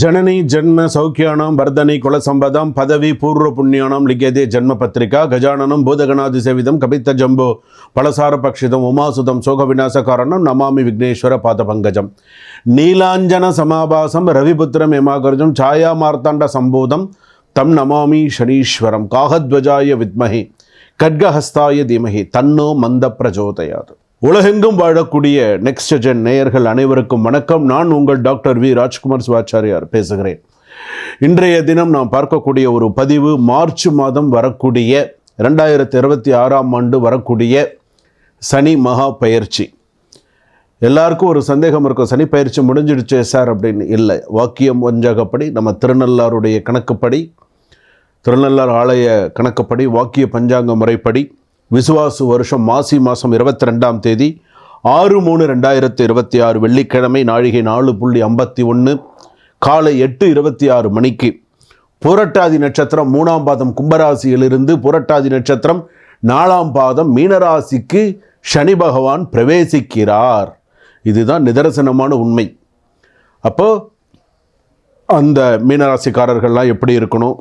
ஜனனி ஜென்ம சௌக்கியானம் பர்தனி குலசம்பதம் பதவி பூர்வ புண்ணியானம் லிங்கதே ஜென்ம பத்திரிகா கஜானனம் பூதகணாதி சேவிதம் கபித்த ஜம்போ பலசார பக்ஷிதம் உமாசுதம் சோக விநாசகாரணம் நமாமி விக்னேஸ்வர பாத பங்கஜம். நீலாஞ்சன சமாபாசம் ரவிபுத்திரம் ஏமாகர்ஜம் சாயா மார்த்தாண்ட சம்பூதம் தம் நமாமி சனீஸ்வரம் காகத்வஜாய வித்மகி கட்கஹஸ்தாய தீமகி தன்னோ மந்த பிரஜோதயாது. உலகெங்கும் வாழக்கூடிய நெக்ஸ்ட் ஜென் நேயர்கள் அனைவருக்கும் வணக்கம். நான் உங்கள் டாக்டர் வி. ராஜ்குமார் சிவாச்சாரியார் பேசுகிறேன். இன்றைய தினம் நாம் பார்க்கக்கூடிய ஒரு பதிவு மார்ச் மாதம் வரக்கூடிய ரெண்டாயிரத்தி இருபத்தி ஆறாம் ஆண்டு வரக்கூடிய சனி மகா பயிற்சி. எல்லாருக்கும் ஒரு சந்தேகம் இருக்கும். சனி பயிற்சி முடிஞ்சிடுச்சே சார் அப்படின்னு இல்லை. வாக்கியம் வஞ்சகப்படி நம்ம திருநள்ளாருடைய கணக்குப்படி திருநள்ளார் ஆலய கணக்குப்படி வாக்கிய பஞ்சாங்க முறைப்படி விசுவாசு வருஷம் மாசி மாதம் இருபத்தி ரெண்டாம் தேதி ஆறு மூணு ரெண்டாயிரத்தி இருபத்தி ஆறு வெள்ளிக்கிழமை நாழிகை நாலு புள்ளி ஐம்பத்தி ஒன்று காலை எட்டு இருபத்தி ஆறு மணிக்கு. புரட்டாதி நட்சத்திரம் மூணாம் பாதம் கும்பராசியிலிருந்து புரட்டாதி நட்சத்திரம் நாலாம் பாதம் மீனராசிக்கு சனி பகவான் பிரவேசிக்கிறார். இதுதான் நிதர்சனமான உண்மை. அப்போ அந்த மீனராசிக்காரர்கள்லாம் எப்படி இருக்கணும்?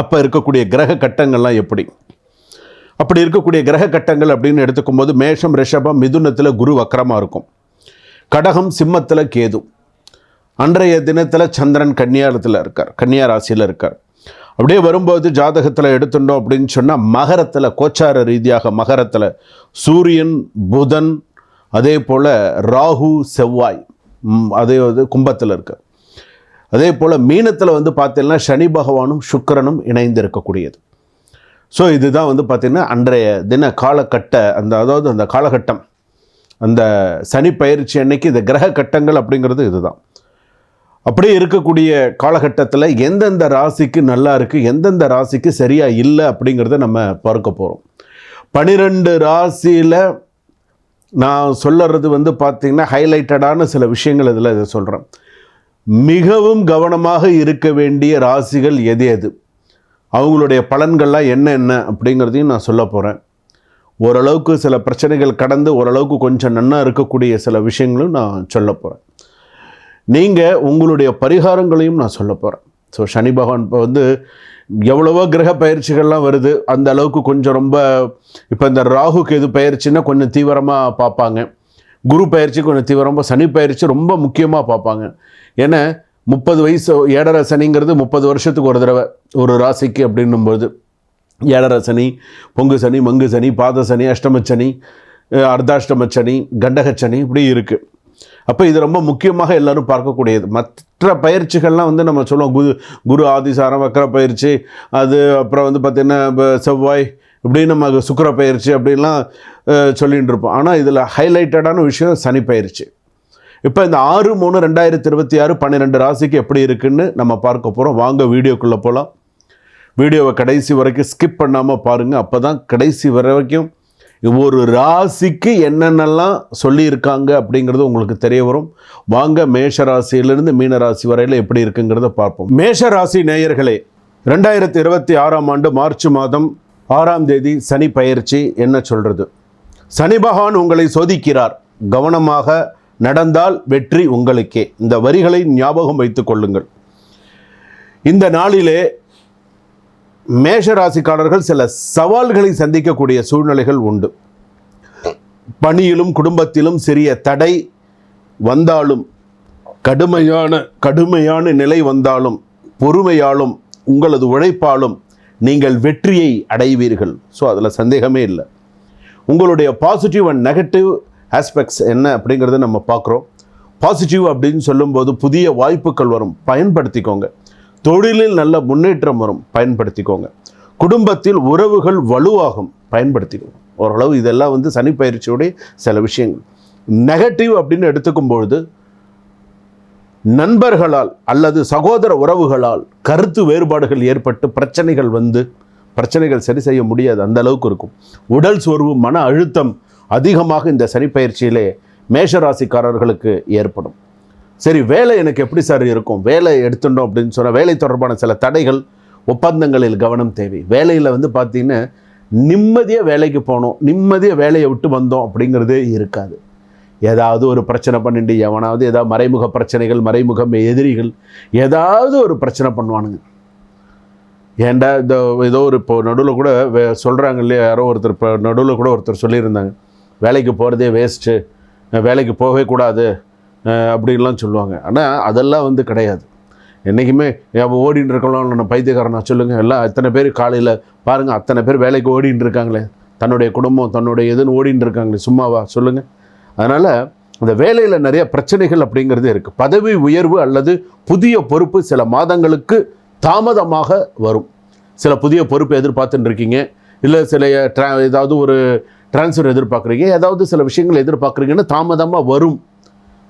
அப்போ இருக்கக்கூடிய கிரக கட்டங்கள்லாம் எப்படி? அப்படி இருக்கக்கூடிய கிரக கட்டங்கள் அப்படின்னு எடுத்துக்கும் போது மேஷம் ரிஷபம் மிதுனத்தில் குரு வக்கரமாக இருக்கும். கடகம் சிம்மத்தில் கேது. அன்றைய தினத்தில் சந்திரன் கன்னியாரத்தில் இருக்கார் கன்னியா ராசியில் இருக்கார். அப்படியே வரும்போது ஜாதகத்தில் எடுத்துட்டோம் அப்படின்னு சொன்னால் மகரத்தில் கோச்சார ரீதியாக மகரத்தில் சூரியன் புதன் அதே போல் ராகு செவ்வாய் அதே வந்து கும்பத்தில் இருக்கார். அதே போல் மீனத்தில் வந்து பார்த்தீங்கன்னா சனி பகவானும் சுக்கிரனும் இணைந்து இருக்கக்கூடியது ஸோ இதுதான் வந்து பார்த்திங்கன்னா அன்றைய தின காலகட்ட அந்த அதாவது அந்த காலகட்டம். அந்த சனி பயிற்சி அன்னைக்கு இந்த கிரக கட்டங்கள் அப்படிங்கிறது இதுதான். அப்படியே இருக்கக்கூடிய காலகட்டத்தில் எந்தெந்த ராசிக்கு நல்லா இருக்குது எந்தெந்த ராசிக்கு சரியாக இல்லை அப்படிங்கிறத நம்ம பார்க்க போகிறோம் பனிரெண்டு ராசியில் நான் சொல்லறது வந்து பார்த்திங்கன்னா ஹைலைட்டடான சில விஷயங்கள் இதில் இதை சொல்கிறேன் மிகவும் கவனமாக இருக்க வேண்டிய ராசிகள் எது எது? அவங்களுடைய பலன்கள்லாம் என்ன என்ன அப்படிங்கிறதையும் நான் சொல்ல போகிறேன் ஓரளவுக்கு சில பிரச்சனைகள் கடந்து ஓரளவுக்கு கொஞ்சம் நன்னாக இருக்கக்கூடிய சில விஷயங்களும் நான் சொல்ல போகிறேன் நீங்கள் உங்களுடைய பரிகாரங்களையும் நான் சொல்ல போகிறேன் ஸோ சனி பகவான் இப்போ வந்து எவ்வளவோ கிரக பயிற்சிகள்லாம் வருது. அந்த அளவுக்கு கொஞ்சம் ரொம்ப இப்போ இந்த ராகுக்கு எது பயிற்சின்னா கொஞ்சம் தீவிரமாக பார்ப்பாங்க. குரு பயிற்சி கொஞ்சம் தீவிரமாக சனி பயிற்சி ரொம்ப முக்கியமாக பார்ப்பாங்க. ஏன்னா முப்பது வயசு ஏழரை சனிங்கிறது முப்பது வருஷத்துக்கு ஒரு தடவை ஒரு ராசிக்கு அப்படின்னும்போது ஏழரை சனி பொங்கு சனி மங்கு சனி பாத சனி அஷ்டம சனி அஹ் அர்த்தாஷ்டம சனி கண்டக சனி இப்படி இருக்குது அப்போ இது ரொம்ப முக்கியமாக எல்லோரும் பார்க்கக்கூடியது. மற்ற பயிற்சிகள்லாம் வந்து நம்ம சொல்லுவோம். குரு குரு ஆதிசாரம் வக்கர பயிற்சி அது அப்புறம் வந்து பார்த்திங்கன்னா இப்போ செவ்வாய் இப்படி நம்ம சுக்கிர பயிற்சி அப்படின்லாம் சொல்லிகிட்டு சொல்லிட்டு இருப்போம். ஆனால் இதில் ஹைலைட்டடான விஷயம் சனி பயிற்சி. இப்போ இந்த ஆறு மூணு ரெண்டாயிரத்தி இருபத்தி ஆறு பன்னிரெண்டு ராசிக்கு எப்படி இருக்குன்னு நம்ம பார்க்க போகிறோம் வாங்க வீடியோக்குள்ளே போகலாம் வீடியோவை கடைசி வரைக்கும் ஸ்கிப் பண்ணாமல் பாருங்கள் அப்போ தான் கடைசி வரைக்கும் ஒரு ராசிக்கு என்னென்னலாம் சொல்லியிருக்காங்க அப்படிங்கிறது உங்களுக்கு தெரிய வரும். வாங்க மேஷ ராசியிலிருந்து மீன ராசி வரையில் எப்படி இருக்குங்கிறத பார்ப்போம். மேஷ ராசி நேயர்களே ரெண்டாயிரத்தி இருபத்தி ஆறாம் ஆண்டு மார்ச் மாதம் ஆறாம் தேதி சனி பயிற்சி என்ன சொல்கிறது சனி பகவான் உங்களை சோதிக்கிறார். கவனமாக நடந்தால் வெற்றி உங்களுக்கே. இந்த வரிகளை ஞாபகம் வைத்துக் கொள்ளுங்கள். இந்த நாளிலே மேஷராசிக்காரர்கள் சில சவால்களை சந்திக்கக்கூடிய சூழ்நிலைகள் உண்டு. பணியிலும் குடும்பத்திலும் சிறிய தடை வந்தாலும் கடுமையான கடுமையான நிலை வந்தாலும் பொறுமையாலும் உங்களது உழைப்பாலும் நீங்கள் வெற்றியை அடைவீர்கள். ஸோ அதில் சந்தேகமே இல்லை. உங்களுடைய பாசிட்டிவ் அண்ட் நெகட்டிவ் ஆஸ்பெக்ட்ஸ் என்ன அப்படிங்கிறத நம்ம பார்க்குறோம். பாசிட்டிவ் அப்படின்னு சொல்லும்போது புதிய வாய்ப்புகள் வரும். பயன்படுத்திக்கோங்க. தொழிலில் நல்ல முன்னேற்றம் வரும். பயன்படுத்திக்கோங்க. குடும்பத்தில் உறவுகள் வலுவாகும். பயன்படுத்திக்கோங்க. ஓரளவு இதெல்லாம் வந்து சனி பயிற்சியுடைய சில விஷயங்கள். நெகட்டிவ் அப்படின்னு எடுத்துக்கும் பொழுது நண்பர்களால் அல்லது சகோதர உறவுகளால் கருத்து வேறுபாடுகள் ஏற்பட்டு பிரச்சனைகள் வந்து பிரச்சனைகள் சரி செய்ய முடியாது. அந்த அளவுக்கு இருக்கும். உடல் சோர்வு மன அழுத்தம் அதிகமாக இந்த சனிப்பயிற்சியிலே மேஷராசிக்காரர்களுக்கு ஏற்படும். சரி வேலை எனக்கு எப்படி சார் இருக்கும்? வேலை எடுத்துட்டோம் அப்படின்னு சொன்னால் வேலை தொடர்பான சில தடைகள் ஒப்பந்தங்களில் கவனம் தேவை. வேலையில் வந்து பார்த்தீங்கன்னா நிம்மதியாக வேலைக்கு போனோம் நிம்மதியாக வேலையை விட்டு வந்தோம் அப்படிங்கிறது இருக்காது. ஏதாவது ஒரு பிரச்சனை பண்ணிட்டு எவனாவது ஏதாவது மறைமுக பிரச்சனைகள் மறைமுக எதிரிகள் ஏதாவது ஒரு பிரச்சனை பண்ணுவானுங்க. ஏன்டா இந்த ஏதோ ஒரு இப்போ நடுவில் கூட வே- இல்லையா யாரோ ஒருத்தர் இப்போ நடுவில் கூட ஒருத்தர் சொல்லியிருந்தாங்க. வேலைக்கு போகிறதே வேஸ்ட்டு வேலைக்கு போகவே கூடாது அப்படின்லாம் சொல்லுவாங்க. ஆனால் அதெல்லாம் வந்து கிடையாது. என்றைக்குமே அவன் ஓடின்னு இருக்கலாம் நான் பைத்தியக்காரனா? சொல்லுங்கள் எல்லாம் அத்தனை பேர் காலையில் பாருங்கள் அத்தனை பேர் வேலைக்கு ஓடின்னு இருக்காங்களே. தன்னுடைய குடும்பம் தன்னுடைய இதுன்னு ஓடின்னு இருக்காங்களே சும்மாவா? சொல்லுங்கள் அதனால் அந்த வேலையில் நிறைய பிரச்சனைகள் அப்படிங்கிறது இருக்குது பதவி உயர்வு அல்லது புதிய பொறுப்பு சில மாதங்களுக்கு தாமதமாக வரும். சில புதிய பொறுப்பு எதிர்பார்த்துட்டு இருக்கீங்க. இல்லை சில ட்ரா ஏதாவது ஒரு ட்ரான்ஸ்ஃபர் எதிர்பார்க்குறீங்க. ஏதாவது சில விஷயங்கள் எதிர்பார்க்குறீங்கன்னு தாமதமாக வரும்.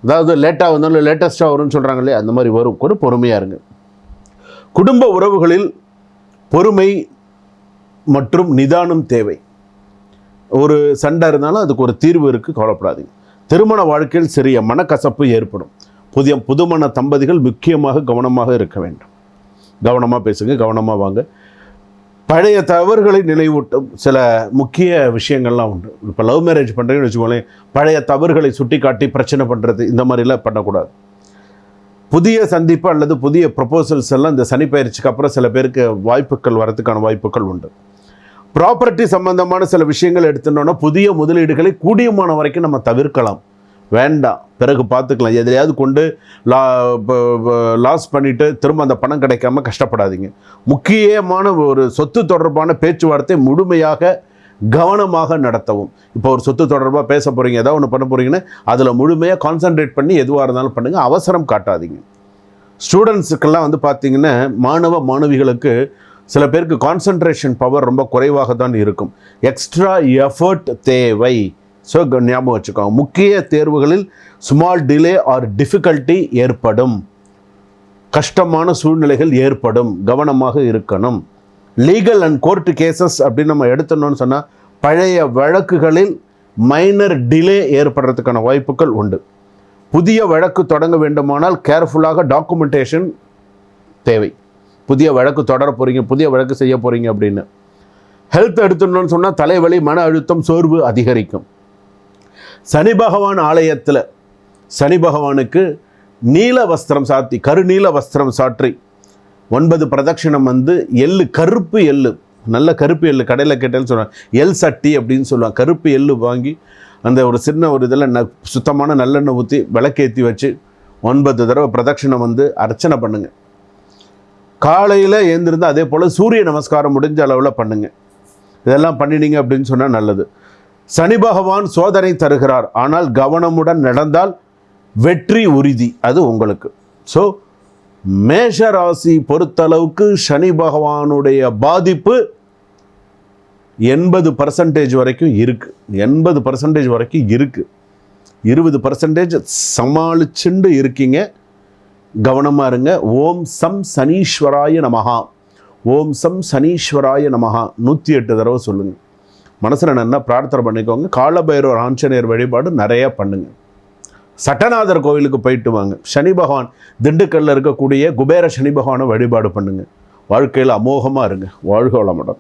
அதாவது லேட்டாக வந்தாலும் லேட்டஸ்ட்டாக வரும்னு சொல்கிறாங்க இல்லையா? அந்த மாதிரி வரும். கூட பொறுமையாக இருங்க. குடும்ப உறவுகளில் பொறுமை மற்றும் நிதானம் தேவை. ஒரு சண்டை இருந்தாலும் அதுக்கு ஒரு தீர்வு இருக்குது கவலைப்படாதீங்க. திருமண வாழ்க்கையில் சிறிய மனக்கசப்பு ஏற்படும். புதிய புதுமண தம்பதிகள் முக்கியமாக கவனமாக இருக்க வேண்டும். கவனமாக பேசுங்க. கவனமாக வாங்க. பழைய தவறுகளை நினைவூட்டும். சில முக்கிய விஷயங்கள்லாம் உண்டு. இப்போ லவ் மேரேஜ் பண்ணுறீங்கன்னு வச்சுக்கோங்களேன் பழைய தவறுகளை சுட்டி காட்டி பிரச்சனை பண்ணுறது இந்த மாதிரிலாம் பண்ணக்கூடாது. புதிய சந்திப்பு அல்லது புதிய ப்ரொபோசல்ஸ் எல்லாம் இந்த சனிப்பயிற்சிக்கு அப்புறம் சில பேருக்கு வாய்ப்புகள் வரதுக்கான வாய்ப்புகள் உண்டு. ப்ராப்பர்ட்டி சம்பந்தமான சில விஷயங்கள் எடுத்துட்டோம்னா புதிய முதலீடுகளை கூடியமான வரைக்கும் நம்ம தவிர்க்கலாம். வேண்டாம். பிறகு பார்த்துக்கலாம். எதையாவது கொண்டு லா லாஸ் பண்ணிவிட்டு திரும்ப அந்த பணம் கிடைக்காம கஷ்டப்படாதீங்க. முக்கியமான ஒரு சொத்து தொடர்பான பேச்சுவார்த்தை முழுமையாக கவனமாக நடத்தவும். இப்போ ஒரு சொத்து தொடர்பாக பேச போகிறீங்க ஏதாவது ஒன்று பண்ண போகிறீங்கன்னா அதில் முழுமையாக கான்சென்ட்ரேட் பண்ணி எதுவாக இருந்தாலும் பண்ணுங்கள் அவசரம் காட்டாதீங்க. ஸ்டூடெண்ட்ஸுக்கெல்லாம் வந்து பார்த்திங்கன்னா மாணவ மாணவிகளுக்கு சில பேருக்கு கான்சன்ட்ரேஷன் பவர் ரொம்ப குறைவாக தான் இருக்கும். எக்ஸ்ட்ரா எஃபர்ட் தேவை. ஸோ ஞாபகம் வச்சுக்கோங்க. முக்கிய தேர்வுகளில் ஸ்மால் டிலே ஆர் டிஃபிகல்ட்டி ஏற்படும். கஷ்டமான சூழ்நிலைகள் ஏற்படும். கவனமாக இருக்கணும். லீகல் அண்ட் கோர்ட்டு கேசஸ் அப்படின்னு நம்ம எடுத்தணும்னு சொன்னால் பழைய வழக்குகளில் மைனர் டிலே ஏற்படுறதுக்கான வாய்ப்புகள் உண்டு. புதிய வழக்கு தொடங்க வேண்டுமானால் கேர்ஃபுல்லாக டாக்குமெண்டேஷன் தேவை. புதிய வழக்கு தொடர போகிறீங்க புதிய வழக்கு செய்ய போகிறீங்க அப்படின்னு. ஹெல்த் எடுத்துடணும்னு சொன்னால் தலைவலி மன அழுத்தம் சோர்வு அதிகரிக்கும். சனி பகவான் ஆலயத்தில் சனி பகவானுக்கு நீல வஸ்திரம் சாத்தி கருநீல வஸ்திரம் சாற்றி ஒன்பது பிரதட்சிணம் வந்து எள்ளு கருப்பு எள்ளு நல்ல கருப்பு எள்ளு கடையில் கேட்டேன்னு சொல்லுவாங்க எல் சட்டி அப்படின்னு சொல்லுவாங்க. கருப்பு எள்ளு வாங்கி அந்த ஒரு சின்ன ஒரு இதில் ந சுத்தமான நல்லெண்ணெய் ஊற்றி விளக்கேற்றி வச்சு ஒன்பது தடவை பிரதட்சிணம் வந்து அர்ச்சனை பண்ணுங்கள் காலையில் எழுந்திருந்து அதே போல் சூரிய நமஸ்காரம் முடிஞ்ச அளவில் பண்ணுங்கள் இதெல்லாம் பண்ணினீங்க அப்படின்னு சொன்னால் நல்லது. சனி பகவான் சோதனை தருகிறார். ஆனால் கவனமுடன் நடந்தால் வெற்றி உறுதி அது உங்களுக்கு. ஸோ மேஷ ராசி பொறுத்தளவுக்கு சனி பகவானுடைய பாதிப்பு எண்பது பர்சன்டேஜ் வரைக்கும் இருக்குது எண்பது பர்சன்டேஜ் வரைக்கும் இருக்குது இருபது பர்சன்டேஜ் சமாளிச்சுண்டு இருக்கீங்க. கவனமாக இருங்க. ஓம் சம் சனீஸ்வராய நமகா ஓம் சம் சனீஸ்வராய நமகா நூற்றி எட்டு தடவை சொல்லுங்கள் மனசில் நல்லா பிரார்த்தனை பண்ணிக்கோங்க. காலபைரவர் ஆஞ்சநேயர் வழிபாடு நிறையா பண்ணுங்க. சட்டநாதர் கோவிலுக்கு போயிட்டு வாங்க. சனி பகவான் திண்டுக்கல்லில் இருக்கக்கூடிய குபேர சனி பகவானை வழிபாடு பண்ணுங்கள் வாழ்க்கையில் அமோகமாக இருங்க. வாழ்க வளமுடன்.